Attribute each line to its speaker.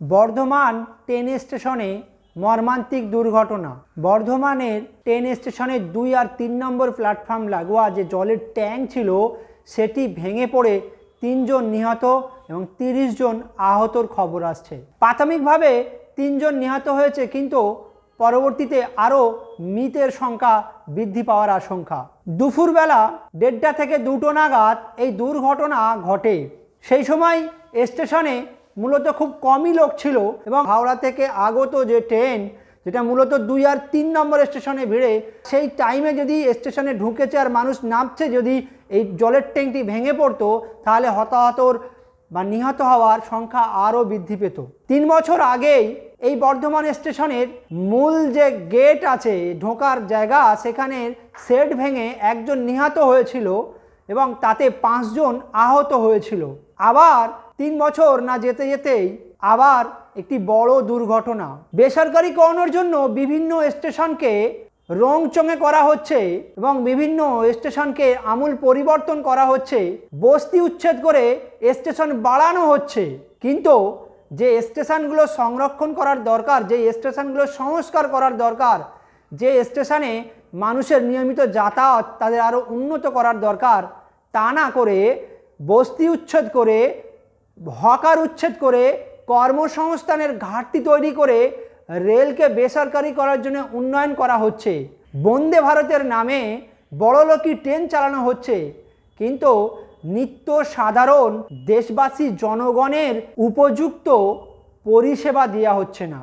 Speaker 1: Bardhaman train স্টেশনে মর্মান্তিক দুর্ঘটনা। বর্ধমানের ট্রেন স্টেশনের দুই আর তিন নম্বর প্ল্যাটফর্ম লাগোয়া যে জলের ট্যাঙ্ক ছিল, সেটি ভেঙে পড়ে তিনজন নিহত এবং তিরিশ জন আহতর খবর আসছে। প্রাথমিকভাবে তিনজন নিহত হয়েছে, কিন্তু পরবর্তীতে আরও মৃতের সংখ্যা বৃদ্ধি পাওয়ার আশঙ্কা। দুপুরবেলা দেড়টা থেকে দুটো নাগাদ এই দুর্ঘটনা ঘটে। সেই সময় স্টেশনে মূলত খুব কমই লোক ছিল এবং হাওড়া থেকে আগত যে ট্রেন, যেটা মূলত দুই আর তিন নম্বর স্টেশনে ভিড়ে, সেই টাইমে যদি স্টেশনে ঢুকেছে আর মানুষ নামছে, যদি এই জলের ট্যাঙ্কটি ভেঙে পড়তো, তাহলে হতাহতর বা নিহত হওয়ার সংখ্যা আরও বৃদ্ধি পেত। তিন বছর আগেই এই বর্ধমান স্টেশনের মূল যে গেট আছে, ঢোকার জায়গা সেখানে সেট ভেঙে একজন নিহত হয়েছিল। এবং তাতে পাঁচজন আহত হয়েছিল। আবার তিন বছর না যেতে যেতেই আবার একটি বড় দুর্ঘটনা। বেসরকারি করানোর জন্য বিভিন্ন স্টেশনকে রং চঙে করা হচ্ছে এবং বিভিন্ন স্টেশনকে আমূল পরিবর্তন করা হচ্ছে। বস্তি উচ্ছেদ করে স্টেশন বাড়ানো হচ্ছে। কিন্তু যে স্টেশনগুলো সংরক্ষণ করার দরকার, যে স্টেশনগুলো সংস্কার করার দরকার, যে স্টেশনে মানুষের নিয়মিত যাতায়াত তাদের আরও উন্নত করার দরকার তা না করে বস্তি উচ্ছেদ করে, হকার উচ্ছেদ করে, কর্মসংস্থানের ঘাটতি তৈরি করে রেলকে বেসরকারি করার জন্য উন্নয়ন করা হচ্ছে। বন্দে ভারতের নামে বড়লোকি ট্রেন চালানো হচ্ছে। কিন্তু নিত্য সাধারণ দেশবাসী জনগণের উপযুক্ত পরিষেবা দেওয়া হচ্ছে না।